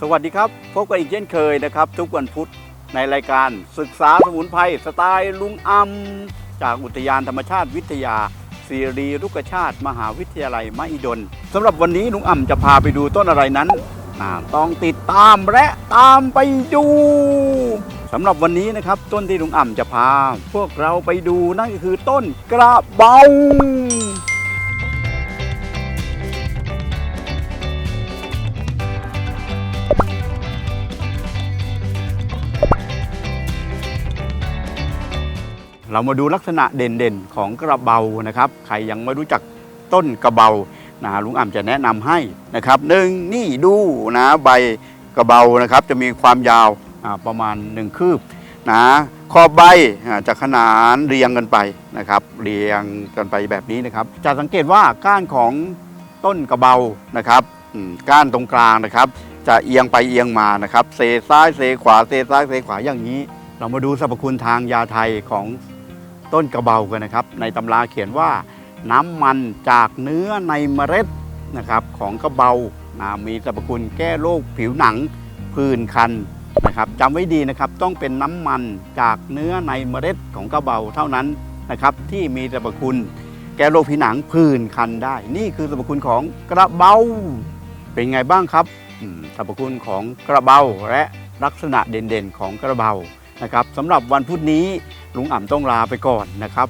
สวัสดีครับ พบกันอีกเช่นเคยนะครับ ทุกวันพุธในรายการศึกษาสมุนไพรสไตล์ลุงอำจากอุทยานธรรมชาติวิทยาศิรีรุกชาติ มหาวิทยาลัยมหิดลสำหรับวันนี้ลุงอ่ำจะพาไปดูต้นอะไรนั้นต้องติดตามและตามไปดูสำหรับวันนี้นะครับ ต้นที่ลุงอ่ำจะพา พวกเราไปดูนั่นก็คือต้นกระเบา เรามาดูลักษณะเด่นๆของกระเบานะครับ ใครยังไม่รู้จักต้นกระเบานะลุงอ่ำจะแนะนำให้นะครับหนึ่งนี่ดูนะใบกระเบานะครับ จะมีความยาวประมาณหนึ่งคืบนะขอบใบจะขนานเรียงกันไปนะครับ เรียงกันไปแบบนี้นะครับ จะสังเกตว่าก้านของต้นกระเบานะครับก้านตรงกลางนะครับ จะเอียงไปเอียงมานะครับเซซ้ายเซขวาเซซ้ายเซขวาอย่างนี้ เรามาดูสรรพคุณทางยาไทยของ ต้นกระเบากันนะครับ ในตำราเขียนว่าน้ำมันจากเนื้อในเมล็ดนะครับของกระเบานะมีสรรพคุณแก้โรคผิวหนังผื่นคันนะครับจำไว้ดีนะครับต้องเป็นน้ำมันจากเนื้อในเมล็ดของกระเบาเท่านั้นนะครับที่มีสรรพคุณแก้โรคผิวหนังผื่นคันได้ นี่คือสรรพคุณของกระเบาเป็นไงบ้างครับสรรพคุณของกระเบาและลักษณะเด่นๆของกระเบานะครับสำหรับวันพุธนี้ ลุงอ่ำต้องลาไปก่อนนะครับ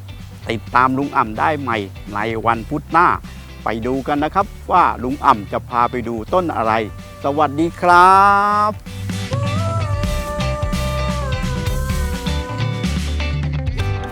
ติดตามลุงอ่ำได้ใหม่ในวันพุธหน้า ไปดูกันนะครับว่าลุงอ่ำจะพาไปดูต้นอะไร สวัสดีครับ